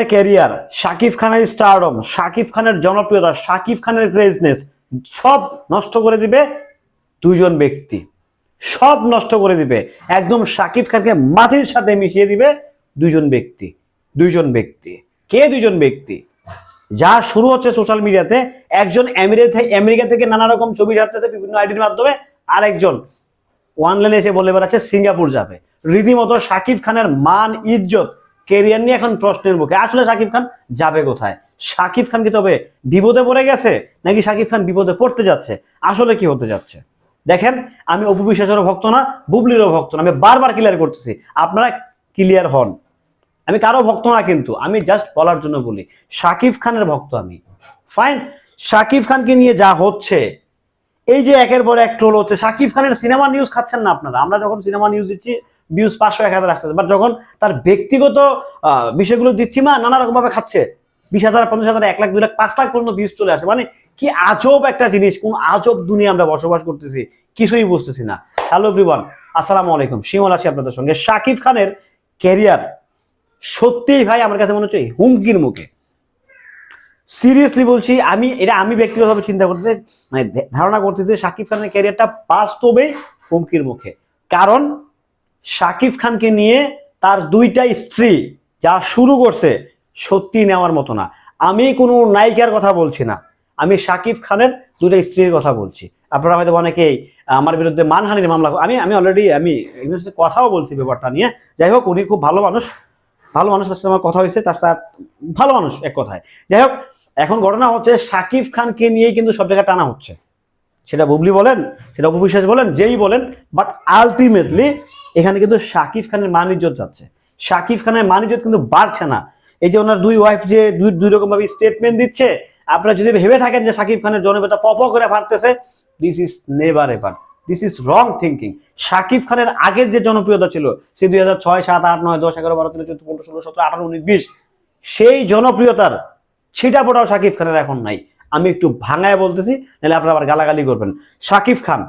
খানের ক্যারিয়ার শাকিব খানের স্টারডম শাকিব খানের জনপ্রিয়তা, শাকিব খানের ক্রেজনেস সব নষ্ট করে দিবে দুইজন ব্যক্তি। সব নষ্ট করে দিবে। একদম শাকিব খানকে মাটির সাথে মিশিয়ে দিবে দুইজন ব্যক্তি। দুইজন ব্যক্তি। কে দুইজন ব্যক্তি? যা শুরু হচ্ছে সোশ্যাল মিডিয়াতে একজন আমেরিকা থেকে নানা রকম ছবি ছাড়তেছে বিভিন্ন আইডির মাধ্যমে, আরেকজন ওয়ানলাইনে এসে বলে বেড়াচ্ছে, সিঙ্গাপুর যাবে। রীতিমতো শাকিব খানের মান, ইজ্জত কেরিয়ার নিয়ে এখন প্রশ্নের মুখে। আসলে শাকিব খান যাবে কোথায়? শাকিব খান কি তবে বিপদে পড়ে গেছে, নাকি শাকিব খান বিপদে পড়তে যাচ্ছে? আসলে কি হতে যাচ্ছে? দেখেন, আমি অপু বিশ্বাসেরও ভক্ত না, বুবলিরও ভক্ত না, আমি বারবার ক্লিয়ার করতেছি, আপনারা ক্লিয়ার হন। আমি কারও ভক্ত না কিন্তু, আমি জাস্ট বলার জন্য বলি সাকিব খানের ভক্ত আমি। ফাইন শাকিব খানকে নিয়ে যা হচ্ছে এই যে একের পর এক ট্রোল হচ্ছে শাকিব খানের সিনেমা নিউজ খাচ্ছেন না আপনারা? আমরা যখন সিনেমা নিউজ দিচ্ছি ভিউজ পাঁচশো, এক হাজার আসতেছে। বাট যখন তার ব্যক্তিগত বিষয়গুলো দিচ্ছি, মা, নানা রকমভাবে খাচ্ছে। বিশ হাজার, পঞ্চাশ হাজার, এক লাখ, দুই লাখ, পাঁচ লাখ পর্যন্ত ভিউজ চলে আসে। মানে কি আজব একটা জিনিস, কোন আজব দুনিয়া আমরা বসবাস করতেছি, কিছুই বুঝতেছি না। হ্যালো এভরিওয়ান আসসালামু আলাইকুম। শিমল আছি আপনাদের সঙ্গে। শাকিব খানের ক্যারিয়ার সত্যিই ভাই, আমার কাছে মনে হচ্ছে হুমকির মুখে। সিরিয়াসলি বলছি, আমি, এটা আমি ব্যক্তিগতভাবে চিন্তা করতে মানে ধারণা করতেছি শাকিব খানের ক্যারিয়ারটা বাস্তবে হুমকির মুখে। কারণ, শাকিব খানকে নিয়ে তার দুইটা স্ত্রী যা শুরু করছে সত্যি নেওয়ার মতো না। আমি কোনো নায়িকার কথা বলছি না। আমি শাকিব খানের দুইটা স্ত্রীর কথা বলছি। আপনারা হয়তো অনেকেই, আমার বিরুদ্ধে মানহানির মামলা, আমি আমি অলরেডি আমি কথাও বলছি ব্যাপারটা নিয়ে। যাই হোক, উনি খুব ভালো মানুষ। ভালো মানুষ সাথে আমার কথা হয়েছে, তার সাথে ভালো মানুষ এক কথায়। যাই হোক, এখন ঘটনা হচ্ছে শাকিব খানকে নিয়েই কিন্তু সব জায়গায় টানা হচ্ছে। সেটা বুবলি বলেন, সেটা অপবিশ্বাস বলেন, যেই বলেন বাট আলটিমেটলি এখানে কিন্তু সাকিব খানের মান ইজ্জত যাচ্ছে। সাকিব খানের মান ইজ্জত কিন্তু বাড়ছে না। এই যে ওনার দুই ওয়াইফ যে দুই দুই রকম ভাবে স্টেটমেন্ট দিচ্ছে, আপনারা যদি ভেবে থাকেন যে সাকিব খানের জনপ্রিয়তা পপ করে ফাটতেছে this is never ever this is wrong thinking Shakib খানের আগের যে জনপ্রিয়তা ছিল, সে দুই হাজার ছয়, সাত, আট, নয়, দশ, এগারো, বারো তেরো চোদ্দ, পনেরো, ষোলো, সতেরো, আঠারো, উনিশ, বিশ, সেই জনপ্রিয়তার ছিটা ফোটাও শাকিব খানের এখন নাই। আমি একটু ভাঙায় বলতেছি, নাহলে আপনারা আবার গালাগালি করবেন। শাকিব খান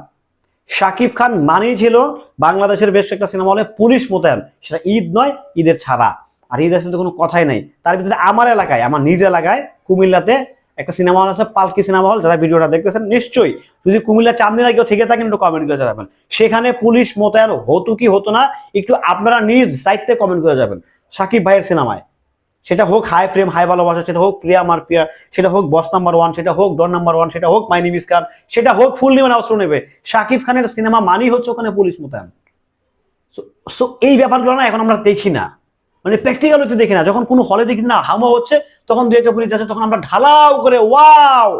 শাকিব খান মানেই ছিল বাংলাদেশের বেশ একটা সিনেমা হলে পুলিশ মোতায়েন। সেটা ঈদ নয়, ঈদের ছাড়া। আর ঈদের সাথে কোনো কথাই নাই। তার ভিতরে আমার এলাকায়, আমার নিজ এলাকায়, কুমিল্লাতে একটা সিনেমা হল আছে, পালকি সিনেমা হল যারা ভিডিওটা দেখতেছেন, নিশ্চয়ই যদি কুমিল্লা চান্দিনা কেউ থেকে থাকেন, একটু কমেন্ট করে যাবেন। সেখানে পুলিশ মোতায়েন হতো কি হতো না, একটু আপনারা নিজ সাইডতে কমেন্ট করে যাবেন। সাকিব ভাইয়ের সিনেমায় সেটা হোক হাই প্রেম হাই ভালোবাসা, সেটা হোক প্রিয়া মার প্রিয়া, সেটা হোক বস নাম্বার ওয়ান সেটা হোক ডন নাম্বার ওয়ান সেটা হোক মাই নিমিস খান, সেটা হোক ফুল নিবেন অস্ত্র নেবে। শাকিব খানের সিনেমা মানেই হচ্ছে ওখানে পুলিশ মোতায়েন। সো এই ব্যাপারগুলো না এখন আমরা দেখি না। মানে প্র্যাকটিক্যাল হতে দেখি না। যখন কোনো হলে দেখি না, হামা হচ্ছে, তখন দু একটা পুলিশ আছে তখন আমরা ঢালাও করে, ওয়াও!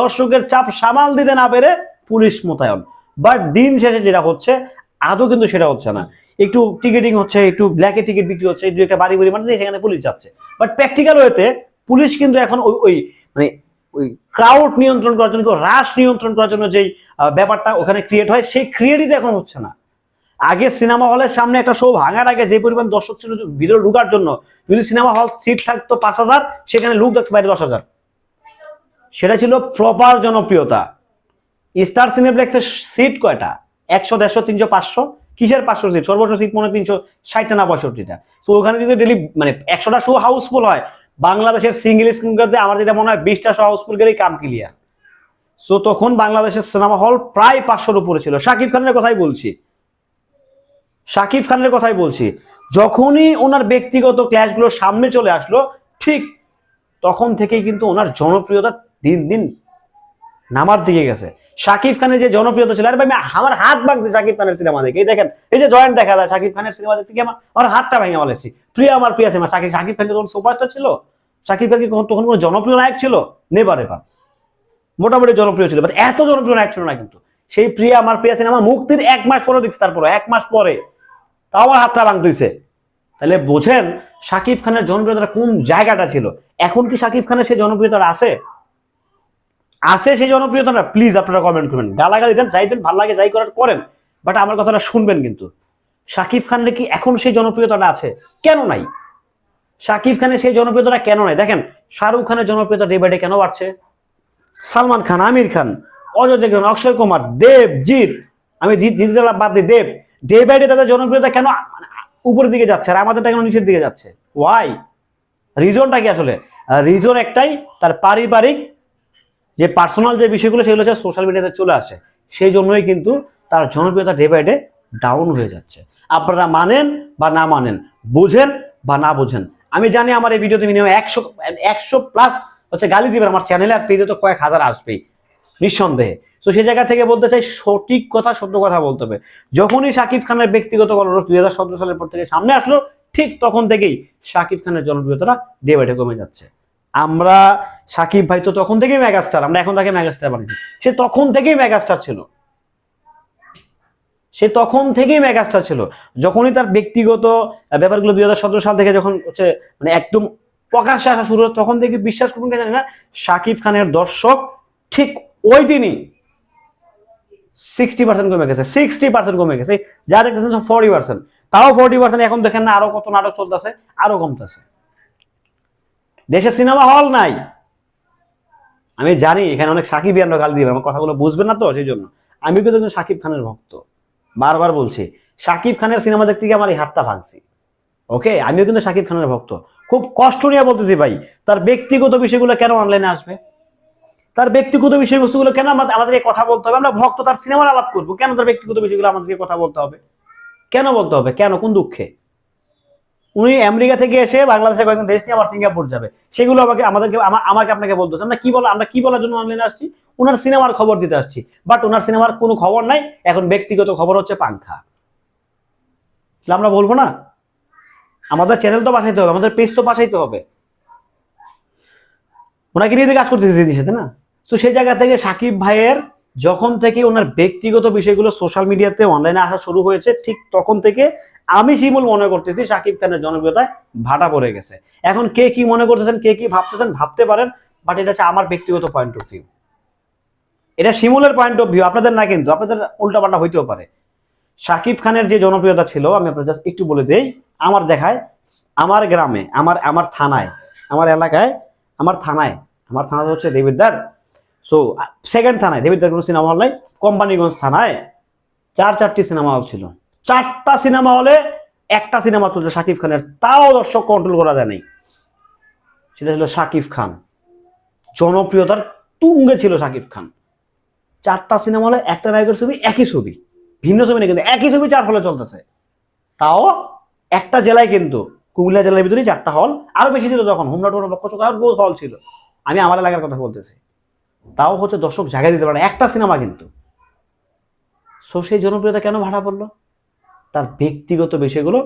দর্শকের চাপ সামাল দিতে না পেরে পুলিশ মোতায়েন। বাট দিন শেষে যেটা হচ্ছে, আদৌ কিন্তু সেটা হচ্ছে না। একটু টিকিটিং হচ্ছে, একটু ব্ল্যাকে টিকিট বিক্রি হচ্ছে, দু একটা বাড়ি বাড়ি মানে সেখানে পুলিশ যাচ্ছে। বাট প্র্যাকটিক্যাল হয়েতে পুলিশ কিন্তু এখন ওই ওই মানে ওই ক্রাউড নিয়ন্ত্রণ করার জন্য, রাশ নিয়ন্ত্রণ করার জন্য যেই ব্যাপারটা ওখানে ক্রিয়েট হয়, সেই ক্রিয়েটই এখন হচ্ছে না। আগে সিনেমা হলের সামনে একটা শো ভাঙার আগে যে পরিমাণ দর্শক ছিল ভিতরে ঢুকার জন্য, যদি সিনেমা হল সিট থাকতো পাঁচ হাজার, সেখানে লুক দেখতে পারে দশ হাজার। সেটা ছিল প্রপার জনপ্রিয়তা। স্টার সিনেপ্লেক্সের সিট কয়টা? একশো, দেড়শো, তিনশো, পাঁচশো? কিসের পাঁচশো সিট সর্বোচ্চ সিট মনে তিনশো, ষাটটা না পঁয়ষট্টিটা। তো ওখানে যদি ডেলি মানে একশোটা শো হাউসফুল হয়, বাংলাদেশের সিঙ্গেল স্ক্রিন করতে আমার যেটা মনে হয় বিশটা শো হাউসফুল গেলেই কাম ক্লিয়ার সো তখন বাংলাদেশের সিনেমা হল প্রায় পাঁচশোর উপরে ছিল। শাকিব খানের কথাই বলছি। শাকিব খানের কথাই বলছি। যখনই ওনার ব্যক্তিগত ক্লাসগুলো সামনে চলে আসলো, ঠিক তখন থেকেই কিন্তু ওনার জনপ্রিয়তা দিন দিন নামার দিকে গেছে। শাকিব খানের যে জনপ্রিয়তা ছিল, আরে ভাই আমার হাত ভাঙছে শাকিব খানের সিনেমা দেখে। এই দেখেন, এই যে জয়েন্ট দেখা যায়, শাকিব খানের সিনেমা দেখতে গিয়ে আমার আমার হাতটা ভেঙে বলেছি প্রিয়া আমার প্রিয়া সিনেমা, শাকিব শাকিব খান কি তখন সুপারস্টার ছিল, শাকিব খান কি তখন- তখন কোনো জনপ্রিয় নায়ক ছিল? নেবার এবার মোটামুটি জনপ্রিয় ছিল। বাট এত জনপ্রিয় নায়ক ছিল না কিন্তু। সেই প্রিয়া, আমার প্রিয়া সিনেমা মুক্তির এক মাস পরে দেখছি তারপরে এক মাস পরে। তাও আমার হাতটা ভাঙতেছে তাহলে বোঝেন, শাকিব খানের জনপ্রিয়তাটা কোন জায়গাটা ছিল? এখন কি শাকিব খানের সেই জনপ্রিয়তাটা আছে? আছে সেই জনপ্রিয়তাটা? প্লিজ আপনারা কমেন্ট করবেন। গালাগালি দেন, যাই দেন, ভালো লাগে যাই করার করেন। বাট আমার কথাটা শুনবেন কিন্তু। শাকিব খানের কি এখন সেই জনপ্রিয়তাটা আছে? কেন নাই? শাকিব খানের সেই জনপ্রিয়তাটা কেন নাই? দেখেন, শাহরুখ খানের জনপ্রিয়তা ডে ডে কেন বাড়ছে? সালমান খান, আমির খান, অজয় দেবগন, অক্ষয় কুমার দেব জিৎ আমি জিৎ জিৎ বাদ দিই দেব। ডে বাই ডে তাদের জনপ্রিয়তা কেন উপরের দিকে যাচ্ছে আর আমাদেরটা কেন নিচের দিকে যাচ্ছে? ওয়াই রিজনটা কি আসলে? রিজন একটাই, তার পারিবারিক যে পার্সোনাল যে বিষয়গুলো সেগুলো হচ্ছে সোশ্যাল মিডিয়াতে চলে আসে। সেই জন্যই কিন্তু তার জনপ্রিয়তা ডে বাই ডে ডাউন হয়ে যাচ্ছে। আপনারা মানেন বা না মানেন, বুঝেন বা না বুঝেন। আমি জানি আমার এই ভিডিওতে মিনিমাম একশো একশো প্লাস হচ্ছে গালি দিবেন। আমার চ্যানেলে আর পেজে তো কয়েক হাজার আসবেই। নিঃসন্দেহে। তো সেই জায়গা থেকে বলতে চাই, সঠিক কথা, সত্য কথা বলতে হবে। যখনই শাকিব খানের ব্যক্তিগত কলরস দুই হাজার সতেরো সালের পর থেকে সামনে আসলো, ঠিক তখন থেকেই শাকিব খানের জনপ্রিয়তাটা ডে বাই ডে কমে যাচ্ছে। আমরা, সাকিব ভাই তো তখন থেকেই মেগাস্টার, আমরা এখন তাকে মেগাস্টার বানিয়েছি। সে তখন থেকেই মেগাস্টার ছিল। সে তখন থেকেই মেগাস্টার ছিল। যখনই তার ব্যক্তিগত ব্যাপারগুলো দুই হাজার সতেরো সাল থেকে যখন হচ্ছে মানে একদম প্রকাশ্যে আসা শুরু তখন থেকে বিশ্বাস করুন কেন জানি না শাকিব খানের দর্শক ঠিক ওই দিনই সিক্সটি পার্সেন্ট কমে গেছে সিক্সটি পার্সেন্ট কমে গেছে। যা দেখতেছেন ফর্টি পার্সেন্ট তাও ফর্টি পার্সেন্ট এখন দেখেন না, আরও কত নাটক চলতেছে, আরও কমতেছে। দেশে সিনেমা হল নাই। আমি জানি, এখানে অনেক সাকিব ইয়ান্ড গাল দিবে, আমার কথাগুলো বুঝবেন না তো, সেই জন্য। আমি কিন্তু একজন সাকিব খানের ভক্ত। বারবার বলছি, সাকিব খানের সিনেমা দেখতে গিয়ে আমার এই হাতটা ভাঙছি। ওকে? আমিও কিন্তু সাকিব খানের ভক্ত। খুব কষ্ট নিয়ে বলতেছি ভাই, তার ব্যক্তিগত বিষয়গুলো কেন অনলাইনে আসবে? তার ব্যক্তিগত বিষয়বস্তুগুলো কেন আমাদের আমাদেরকে কথা বলতে হবে? আমরা ভক্ত, তার সিনেমার আলাপ করব। কেন তার ব্যক্তিগত বিষয়গুলো আমাদেরকে কথা বলতে হবে? কেন বলতে হবে? কেন? কোন দুঃখে? উনি আমেরিকা থেকে এসে বাংলাদেশে কয়েকজন দেশ নিয়ে আবার সিঙ্গাপুর যাবে। সেগুলো আমাকে আমাদেরকে আমাকে আপনাকে বলতেছে আমরা কি বলা আমরা কি বলার জন্য অনলাইনে আসছি? ওনার সিনেমার খবর দিতে আসছি। বাট ওনার সিনেমার কোনো খবর নাই। এখন ব্যক্তিগত খবর হচ্ছে পাংখা। আমরা বলব না? আমাদের চ্যানেল তো বাঁচাইতে হবে। আমাদের পেজ তো বাঁচাইতে হবে। ওনাকে নিয়ে কাজ দিদির সাথে না? তো সেই জায়গা থেকে সাকিব ভাইয়ের যখন থেকে ওনার ব্যক্তিগত বিষয়গুলো সোশ্যাল মিডিয়াতে অনলাইনে আসা শুরু হয়েছে, ঠিক তখন থেকে আমি শিমুল মনে করতেছি সাকিব খানের জনপ্রিয়তায় ভাটা পড়ে গেছে। এখন কে কি মনে করতেছেন, কে কি ভাবতেছেন, ভাবতে পারেন বাট এটা হচ্ছে আমার ব্যক্তিগত পয়েন্ট অফ ভিউ এটা শিমুলের পয়েন্ট অফ ভিউ আপনাদের না কিন্তু, আপনাদের উল্টাপাল্টা হইতেও পারে। সাকিব খানের যে জনপ্রিয়তা ছিল, আমি আপনাদের জাস্ট একটু বলে দেই, আমার দেখায়, আমার গ্রামে, আমার আমার থানায়, আমার এলাকায়, আমার থানায়, আমার থানা হচ্ছে দেবিদ্দার সো সেকেন্ড থানায় দেবিদ্দার কোনো সিনেমা হল নাই, কোম্পানিগঞ্জ থানায় চার, চারটি সিনেমা হল ছিল। চারটা সিনেমা হলে একটা সিনেমা চলছে শাকিব খানের, তাও দর্শক কন্ট্রোল করা যায় নাই। সেটা ছিল শাকিব খান। জনপ্রিয়তার তুঙ্গে ছিল শাকিব খান। চারটা সিনেমা হলে একটা নায়কের ছবি, একই ছবি। ভিন্ন ছবি না কিন্তু, একই ছবি চার হলে চলতেছে। তাও একটা জেলায় কিন্তু, কুমিল্লা জেলার ভিতরেই চারটা হল আরও বেশি ছিল তখন। হোমনা টোমনা পক্ষ চোখ আরও বহু হল ছিল। আমি আমার এলাকার কথা বলতেছি। তাও হচ্ছে দর্শক জায়গা দিতে পারে না। একটা সিনেমা কিন্তু। সো সেই জনপ্রিয়তা কেন ভাড়া পড়ল? তার ব্যক্তিগত বিষয়গুলো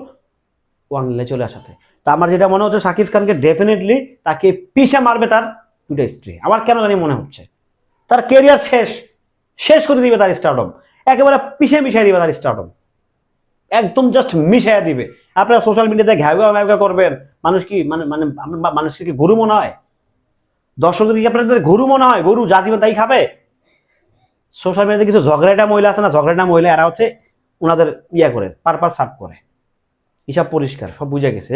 অনলাইনে চলে আসাতে। তা আমার যেটা মনে হচ্ছে শাকিব খানকে ডেফিনেটলি তাকে পিষে মারবে তার দুটো স্ত্রী। আমার কেন জানি মনে হচ্ছে। তার কেরিয়ার শেষ। শেষ করে দিবে তার স্টারডম একেবারে পিষে মিশাই দিবে তার স্টারডম একদম জাস্ট মিশাই দিবে। আপনারা সোশ্যাল মিডিয়াতে ঘ্যাও ম্যাও করবেন। মানুষ কি মানে মানে মানুষকে কি গরু মনে হয়? দর্শকদের কি আপনাদের গরু মনে হয়? গরু যা দিবেন তাই খাবে? সোশ্যাল মিডিয়াতে কিছু ঝগড়াটা মহিলা আছে না? ঝগড়াটা মহিলা, এরা হচ্ছে ওনাদের ইয়া করে পারপার সার্ভ করে। এসব পরিষ্কার, সব বুঝে গেছে।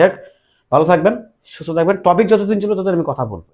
ভালো থাকবেন, সুস্থ থাকবেন। টপিক যতদিন ছিল, ততদিন আমি কথা বলব।